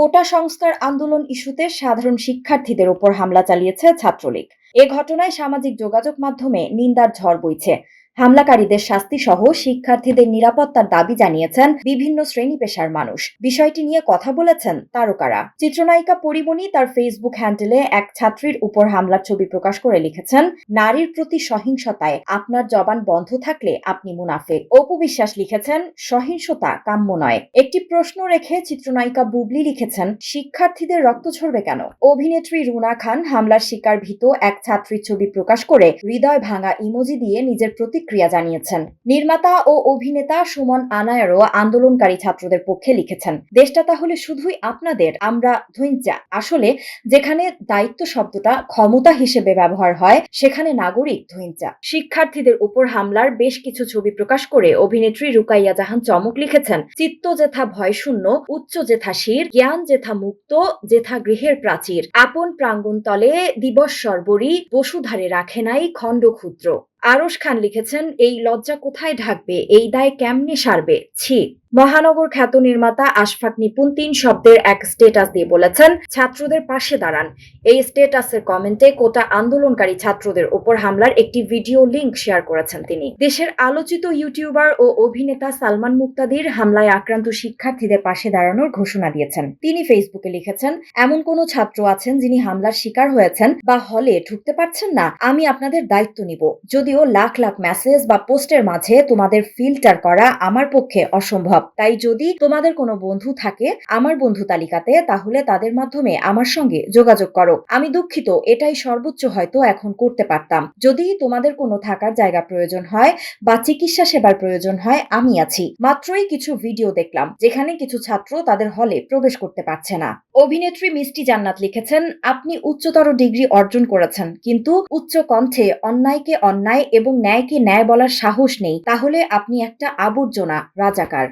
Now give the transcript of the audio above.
কোটা সংস্কার আন্দোলন ইস্যুতে সাধারণ শিক্ষার্থীদের ওপর হামলা চালিয়েছে ছাত্রলীগ। এ ঘটনায় সামাজিক যোগাযোগ মাধ্যমে নিন্দার ঝড় বইছে। হামলাকারীদের শাস্তি সহ শিক্ষার্থীদের নিরাপত্তার দাবি জানিয়েছেন বিভিন্ন শ্রেণি পেশার মানুষ। বিষয়টি নিয়ে কথা বলেছেন তারকারা। চিত্রনায়িকা পরিমণি তার ফেসবুক হ্যান্ডেলে এক ছাত্রীর উপর হামলার ছবি প্রকাশ করে লিখেছেন, নারীর প্রতি সহিংসতায় আপনার জবান বন্ধ থাকলে আপনি মুনাফেক। অপু বিশ্বাস লিখেছেন, সহিংসতা কাম্য নয়। একটি প্রশ্ন রেখে চিত্রনায়িকা বুবলি লিখেছেন, শিক্ষার্থীদের রক্ত ঝরবে কেন? অভিনেত্রী রুনা খান হামলার শিকার ভীত এক ছাত্রীর ছবি প্রকাশ করে হৃদয় ভাঙা ইমোজি দিয়ে নিজের প্রতিক্রিয়া জানিয়েছেন। নির্মাতা ও অভিনেতা সুমন আনায়ারও আন্দোলনকারী ছাত্রদের পক্ষে লিখেছেন, দেশটা তাহলে শুধুই আপনাদের, আমরা ধৈর্যা। আসলে যেখানে দায়িত্ব শব্দটা ক্ষমতা হিসেবে ব্যবহার হয়, সেখানে নাগরিক ধৈর্যা। শিক্ষার্থীদের উপর হামলার বেশ কিছু ছবি প্রকাশ করে অভিনেত্রী রুকাইয়া জাহান চমক লিখেছেন, চিত্ত জেথা ভয়শূন্য, উচ্চ জেথা শির, জ্ঞান জেথা মুক্ত, যেথা গৃহের প্রাচীর। আপন প্রাঙ্গণ তলে দিবস সর্বরী, বসুধারে রাখে নাই খণ্ড ক্ষুদ্র। আরশ খান লিখেছেন এই লজ্জা কোথায় ঢাকবে? এই দায় কেমনে সারবে? ছি। মহানগর খ্যাত নির্মাতা আশফাক নিপুণ তিন শব্দের এক স্টেটাস দিয়ে বলেছেন, ছাত্রদের পাশে দাঁড়ান। এই স্টেটাসের কমেন্টে কোটা আন্দোলনকারী ছাত্রদের উপর হামলার একটি ভিডিও লিংক শেয়ার করেছেন তিনি। দেশের আলোচিত ইউটিউবার ও অভিনেতা সালমান মুক্তাদির হামলায় আক্রান্ত শিক্ষার্থীদের পাশে দাঁড়ানোর ঘোষণা দিয়েছেন। তিনি ফেসবুকে লিখেছেন, এমন কোনো ছাত্র আছেন যিনি হামলার শিকার হয়েছেন বা হলে ঢুকতে পারছেন না, আমি আপনাদের দায়িত্ব নিব। যদিও লাখ লাখ মেসেজ বা পোস্টের মাঝে তোমাদের ফিল্টার করা আমার পক্ষে অসম্ভব। তাই যদি তোমাদের কোনো বন্ধু থাকে আমার বন্ধু তালিকাতে, তাহলে তাদের মাধ্যমে আমার সঙ্গে যোগাযোগ করো। আমি দুঃখিত, এটাই সর্বোচ্চ হয়তো এখন করতে পারতাম। যদি তোমাদের কোনো থাকার জায়গা প্রয়োজন হয় বা চিকিৎসা সেবার প্রয়োজন হয়, আমি আছি। মাত্রই কিছু ভিডিও দেখলাম, যেখানে কিছু ছাত্র তাদের হলে প্রবেশ করতে পারছে না। অভিনেত্রী মিষ্টি জান্নাত লিখেছেন, আপনি উচ্চতর ডিগ্রি অর্জন করেছেন, কিন্তু উচ্চ কণ্ঠে অন্যায়কে অন্যায় এবং ন্যায়কে ন্যায় বলার সাহস নেই। তাহলে আপনি একটা আবর্জনা রাজাকার।